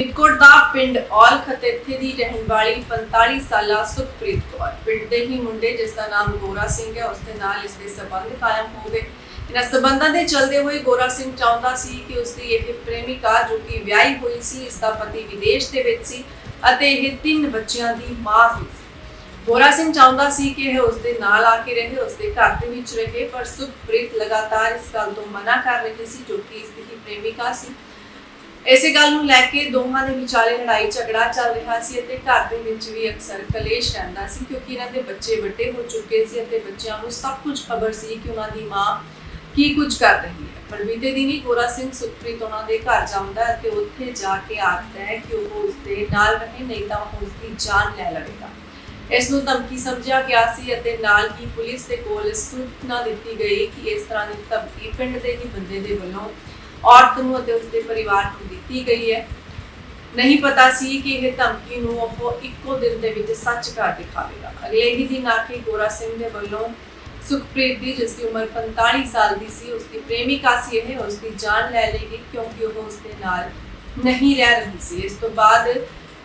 ਫਰੀਦਕੋਟ ਦਾ ਪਿੰਡ ਔਲ ਖਤੇਥੇ ਦੀ ਰਹਿਣ ਵਾਲੀ 45 ਸਾਲਾ ਸੁਖਪ੍ਰੀਤ ਕੌਰ। ਪਿੰਡ ਦੇ ਹੀ ਮੁੰਡੇ, ਜਿਸ ਦਾ ਨਾਮ ਗੋਰਾ ਸਿੰਘ ਹੈ ਉਸ ਦੇ ਨਾਲ ਇਸ ਦੇ ਸਬੰਧ ਕਾਇਮ ਹੋ ਗਏ। ਇਹਨਾਂ ਸਬੰਧਾਂ ਦੇ ਚੱਲਦੇ ਹੋਏ ਗੋਰਾ ਸਿੰਘ ਚਾਹੁੰਦਾ ਸੀ ਕਿ ਉਸ ਦੀ ਇਹ ਪ੍ਰੇਮਿਕਾ, ਜੋ ਕਿ ਵਿਆਹੀ ਹੋਈ ਸੀ, ਇਸ ਦਾ ਪਤੀ ਵਿਦੇਸ਼ ਦੇ ਵਿੱਚ ਸੀ ਅਤੇ ਇਹ ਤਿੰਨ ਬੱਚਿਆਂ ਦੀ ਮਾਂ ਵੀ ਸੀ। ਗੋਰਾ ਸਿੰਘ ਚਾਹੁੰਦਾ ਸੀ ਕਿ ਇਹ ਉਸ ਦੇ ਨਾਲ ਆ ਕੇ ਰਹੇ ਉਸ ਦੇ ਘਰ ਦੇ ਵਿੱਚ ਰਹੇ, ਪਰ ਸੁਖਪ੍ਰੀਤ ਲਗਾਤਾਰ ਇਸ ਗੱਲ ਤੋਂ ਮਨਾ ਕਰ ਰਹੀ ਸੀ, ਜੋ ਕਿ ਇਸ ਦੀ ਹੀ ਪ੍ਰੇਮਿਕਾ ਸੀ। ਇਸੇ ਗੱਲ ਨੂੰ ਲੈ ਕੇ ਦੋਹਾਂ ਦੇ ਵਿਚਾਲੇ ਲੜਾਈ ਝਗੜਾ ਚੱਲ ਰਿਹਾ ਸੀ ਅਤੇ ਘਰ ਦੇ ਵਿੱਚ ਵੀ ਅਕਸਰ ਕਲੇਸ਼ ਰਹਿੰਦਾ ਸੀ ਕਿਉਂਕਿ ਇਹਨਾਂ ਦੇ ਬੱਚੇ ਵੱਡੇ ਹੋ ਚੁੱਕੇ ਸੀ ਅਤੇ ਬੱਚਿਆਂ ਨੂੰ ਸਭ ਕੁਝ ਖਬਰ ਸੀ ਕਿ ਉਹਨਾਂ ਦੀ ਮਾਂ ਕੀ ਕੁਝ ਕਰ ਰਹੀ ਹੈ। ਪਰ ਬੀਤੇ ਦਿਨੀ ਗੋਰਾ ਸਿੰਘ ਸੁਖਪ੍ਰੀਤ ਉਹਨਾਂ ਦੇ ਘਰ ਜਾਂਦਾ ਹੈ ਅਤੇ ਉੱਥੇ ਜਾ ਕੇ ਆਖਦਾ ਹੈ ਕਿ ਉਹ ਉਸ ਦੇ ਨਾਲ ਰਹੇ, ਨਹੀਂ ਤਾਂ ਉਹ ਉਸ ਦੀ ਜਾਨ ਲੈ ਲਵੇਗਾ। ਇਸ ਨੂੰ ਧਮਕੀ ਸਮਝਿਆ ਗਿਆ ਸੀ ਅਤੇ ਨਾਲ ਹੀ ਪੁਲਿਸ ਦੇ ਕੋਲ ਸੂਚਨਾ ਦਿੱਤੀ ਗਈ ਕਿ ਇਸ ਤਰ੍ਹਾਂ ਦੀ ਧਮਕੀ ਪਿੰਡ ਦੇ ਹੀ ਬੰਦੇ ਦੇ ਵੱਲੋਂ ਔਰਤ ਨੂੰ ਅਤੇ ਉਸਦੇ ਪਰਿਵਾਰ ਨੂੰ ਦਿੱਤੀ ਗਈ ਹੈ। ਨਹੀਂ ਪਤਾ ਸੀ ਕਿ ਇਹ ਧਮਕੀ ਨੂੰ ਉਹ ਇੱਕੋ ਦਿਨ ਦੇ ਵਿੱਚ ਸੱਚ ਕਰ ਦਿਖਾਵੇਗਾ। ਅਗਲੇ ਹੀ ਦਿਨ ਆ ਗੋਰਾ ਸਿੰਘ ਦੇ ਵੱਲੋਂ ਸੁਖਪ੍ਰੀਤ ਦੀ, ਜਿਸ ਦੀ ਉਮਰ 45 ਸਾਲ ਦੀ ਸੀ ਉਸ ਦੀ ਪ੍ਰੇਮਿਕਾ ਸੀ ਇਹ ਉਸ ਦੀ ਜਾਨ ਲੈ ਲਈ ਕਿਉਂਕਿ ਉਹ ਉਸ ਦੇ ਨਾਲ ਨਹੀਂ ਰਹਿ ਰਹੀ ਸੀ। ਇਸ ਤੋਂ ਬਾਅਦ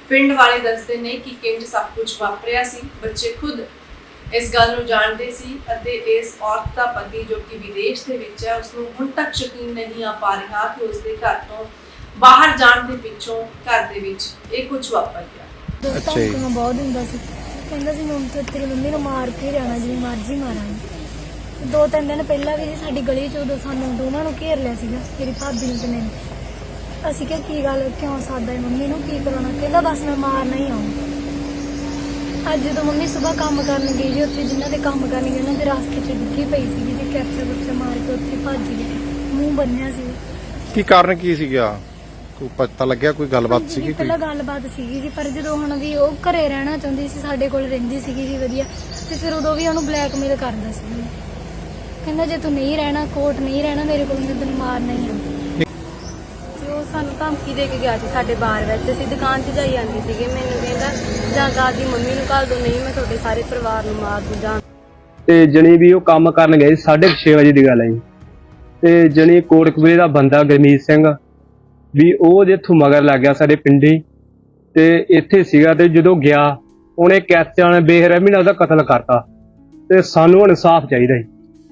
ਪਿੰਡ ਵਾਲੇ ਦੱਸਦੇ ਨੇ ਕਿ ਕਿੰਜ ਸਭ ਕੁਝ ਵਾਪਰਿਆ ਸੀ। ਬੱਚੇ ਖੁਦ ਇਸ ਗੱਲ ਨੂੰ ਜਾਣਦੇ ਸੀ ਅਤੇ ਇਸ ਔਰਤ ਦਾ ਪਤੀ ਜੋ ਕਿ ਵਿਦੇਸ਼ ਦੇ ਵਿੱਚ ਹੈ ਉਸ ਨੂੰ ਹੁਣ ਤੱਕ ਯਕੀਨ ਨਹੀਂ ਆ ਪਾ ਰਿਹਾ ਕਿ ਉਸ ਦੇ ਘਰ ਤੋਂ ਬਾਹਰ ਜਾਣ ਦੇ ਪਿੱਛੋਂ ਘਰ ਦੇ ਵਿੱਚ ਇਹ ਕੁਝ ਵਾਪਰ ਗਿਆ। ਅੱਛਾ ਜੀ। ਧਮਕੀਆਂ ਬਹੁਤ ਦਿੰਦਾ ਸੀ। ਕਹਿੰਦਾ ਸੀ ਮੰਮੀ ਤੇ ਤੇਰੀ ਮੰਮੀ ਨੂੰ ਮਾਰ ਕੇ ਰਹਿਣਾ ਜਿਵੇਂ ਮਰਜ਼ੀ ਮਾਰਾਂਗੇ। ਦੋ ਤਿੰਨ ਦਿਨ ਪਹਿਲਾਂ ਵੀ ਜੀ ਸਾਡੀ ਗਲੀ ਚ ਉਦੋਂ ਸਾਨੂੰ ਦੋਨਾਂ ਨੂੰ ਘੇਰ ਲਿਆ ਸੀਗਾ ਮੇਰੀ ਭਾਬੀ ਨੂੰ ਤੇ ਮੈਨੂੰ ਅਸੀਂ ਕਿਹਾ ਕੀ ਗੱਲ? ਕਿਉਂ ਸਾਦਾ ਮੰਮੀ ਨੂੰ ਕੀ ਕਰਾਉਣਾ? ਕਹਿੰਦਾ ਬਸ ਮੈਂ ਮਾਰਨਾ ਹੀ ਆਉਂ ਅੱਜ ਜਦੋਂ ਮੰਮੀ ਸਵੇਰ ਕੰਮ ਕਰਨ ਗਈ ਜੀ ਉੱਥੇ ਜਿਨ੍ਹਾਂ ਦੇ ਕੰਮ ਕਰਨ ਗਏ ਉਹਨਾਂ ਦੇ ਰਸਤੇ 'ਚ ਡਿੱਗੀ ਪਈ ਸੀ ਜੀ ਕੈਪਚਰ ਕੁਪਚਰ ਮਾਰ ਕੇ ਉੱਥੇ ਭੱਜ ਗਏ। ਮੂੰਹ ਬੰਨਿਆ ਸੀ। ਕੀ ਕਾਰਨ ਕੀ ਸੀਗਾ? ਕੋਈ ਪਤਾ ਲੱਗਿਆ ਕੋਈ ਗੱਲਬਾਤ ਸੀਗੀ ਕੋਈ? ਪਹਿਲਾਂ ਗੱਲਬਾਤ ਸੀਗੀ ਜੀ ਪਰ ਜਦੋਂ ਹੁਣ ਵੀ ਉਹ ਘਰੇ ਰਹਿਣਾ ਚਾਹੁੰਦੀ ਸੀ ਸਾਡੇ ਕੋਲ ਰਹਿੰਦੀ ਸੀਗੀ ਜੀ ਵਧੀਆ। ਤੇ ਫਿਰ ਉਦੋਂ ਵੀ ਉਹਨੂੰ ਬਲੈਕਮੇਲ ਕਰਦਾ ਸੀ। ਕਹਿੰਦਾ ਜੇ ਤੂੰ ਨਹੀਂ ਰਹਿਣਾ ਕੋਰਟ ਨਹੀਂ ਰਹਿਣਾ ਮੇਰੇ ਕੋਲ ਮੈਂ ਤੈਨੂੰ ਮਾਰਨਾ ਹੀ ਆ ਜੋ ਸਾਨੂੰ ਧਮਕੀ ਦੇ ਕੇ ਗਿਆ ਸੀ ਸਾਡੇ ਬਾਰ ਵਿੱਚ। ਅਸੀਂ ਦੁਕਾਨ 'ਤੇ ਜਾਈ ਜਾਂਦੀ ਸੀਗੇ। ਮੈਨੂੰ ਕਹਿੰਦਾ ਜਾਂ ਦਾਦੀ ਮੰਮੀ ਨੂੰ ਘੱਲ ਦੋ ਨਹੀਂ ਮੈਂ ਤੁਹਾਡੇ ਸਾਰੇ ਪਰਿਵਾਰ ਨੂੰ ਮਾਰ ਦੂੰ ਜਾਂ ਤੇ ਜਣੀ ਵੀ ਉਹ ਕੰਮ ਕਰਨ ਗਏ 6:30 ਵਜੇ ਦੀ ਗੱਲ ਹੈ ਜੀ। ਤੇ ਜਣੀ ਕੋਟਕਪੂਰੇ ਦਾ ਬੰਦਾ ਗਰਮੀਤ ਸਿੰਘ ਵੀ ਉਹ ਜਿੱਥੋਂ ਮਗਰ ਲੱਗ ਗਿਆ ਸਾਡੇ ਪਿੰਡੀ। ਤੇ ਇੱਥੇ ਸੀਗਾ ਤੇ ਜਦੋਂ ਗਿਆ ਉਹਨੇ ਕੈਚਾਂ ਨੇ ਬੇਰਹਿਮੀ ਨਾਲ ਉਹਦਾ ਕਤਲ ਕਰਤਾ। ਤੇ ਸਾਨੂੰ ਇਨਸਾਫ ਚਾਹੀਦਾ ਜੀ।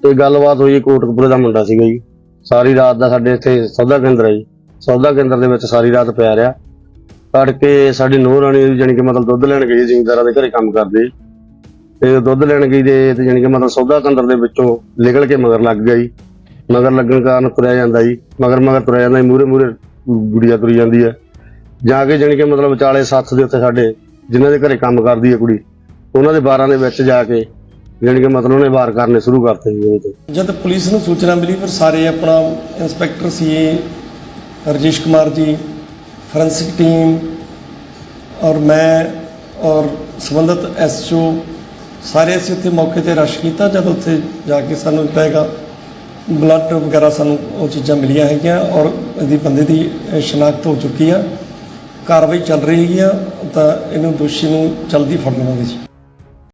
ਤੇ ਗੱਲਬਾਤ ਹੋਈ ਕੋਟਕਪੂਰੇ ਦਾ ਮੁੰਡਾ ਸੀਗਾ ਜੀ। ਸਾਰੀ ਰਾਤ ਦਾ ਸਾਡੇ ਇੱਥੇ ਸੌਦਾ ਕੇਂਦਰ ਹੈ ਜੀ। ਸੌਦਾ ਕੇਂਦਰ ਦੇ ਵਿੱਚ ਸਾਰੀ ਰਾਤ ਪਿਆ ਰਿਹਾ। ਤੜਕੇ ਸਾਡੀ ਨੂੰਹ ਰਾਣੀ ਜਾਣੀ ਕਿ ਮਤਲਬ ਦੁੱਧ ਲੈਣ ਗਈ, ਜ਼ਿਮੀਂਦਾਰਾਂ ਦੇ ਘਰੇ ਕੰਮ ਕਰਦੇ। ਤੇ ਦੁੱਧ ਲੈਣ ਗਈ ਦੇ ਤੇ ਜਾਣੀ ਕਿ ਮਤਲਬ ਸੌਦਾ ਕੇਂਦਰ ਦੇ ਵਿੱਚੋਂ ਨਿਕਲ ਕੇ ਮਗਰ ਲੱਗ ਗਿਆ ਮਗਰ ਲੱਗਣ ਕਾਰਨ ਤੁਰਿਆ ਜਾਂਦਾ ਜੀ। ਮਗਰ ਮਗਰ ਤੁਰਿਆ ਜਾਂਦਾ ਮੂਰੇ ਮੂਰੇ ਗੁੜੀਆ ਤੁਰੀ ਜਾਂਦੀ ਹੈ। ਜਾ ਕੇ ਜਾਣੀ ਕਿ ਮਤਲਬ ਵਿਚਾਲੇ ਸੱਥ ਦੇ ਉੱਤੇ ਸਾਡੇ, ਜਿਨ੍ਹਾਂ ਦੇ ਘਰੇ ਕੰਮ ਕਰਦੀ ਹੈ ਕੁੜੀ, ਉਹਨਾਂ ਦੇ ਬਾਰਾਂ ਦੇ ਵਿੱਚ ਜਾ ਕੇ ਜਾਣੀ ਕਿ ਮਤਲਬ ਉਹਨੇ ਵਾਰ ਕਰਨੇ ਸ਼ੁਰੂ ਕਰਤੇ ਜੀ ਉਹਦੇ ਤੇ। ਜਦ ਪੁਲਿਸ ਨੂੰ ਸੂਚਨਾ ਮਿਲੀ, ਫਿਰ ਸਾਰੇ ਆਪਣਾ inspector CA Rajesh Kumar ji, forensic team ਔਰ ਮੈਂ ਔਰ ਸੰਬੰਧਿਤ ਐਸਓ ਸਾਰੇ ਅਸੀਂ ਉੱਥੇ ਮੌਕੇ ਤੇ ਰਸ਼ ਕੀਤਾ, ਜਦ ਉੱਥੇ ਜਾ ਕੇ ਸਾਨੂੰ ਜਿਹੜਾ ਹੈਗਾ ਬਲੱਡ ਵਗੈਰਾ ਸਾਨੂੰ ਉਹ ਚੀਜ਼ਾਂ ਮਿਲੀਆਂ ਹੈਗੀਆਂ ਔਰ ਇਹਦੀ ਬੰਦੇ ਦੀ ਸ਼ਨਾਖਤ ਹੋ ਚੁੱਕੀ ਆ। ਕਾਰਵਾਈ ਚੱਲ ਰਹੀ ਹੈਗੀ ਆ, ਤਾਂ ਇਹਨੂੰ ਦੋਸ਼ੀ ਨੂੰ ਜਲਦੀ ਫੜ ਲਵਾਂਗੇ ਜੀ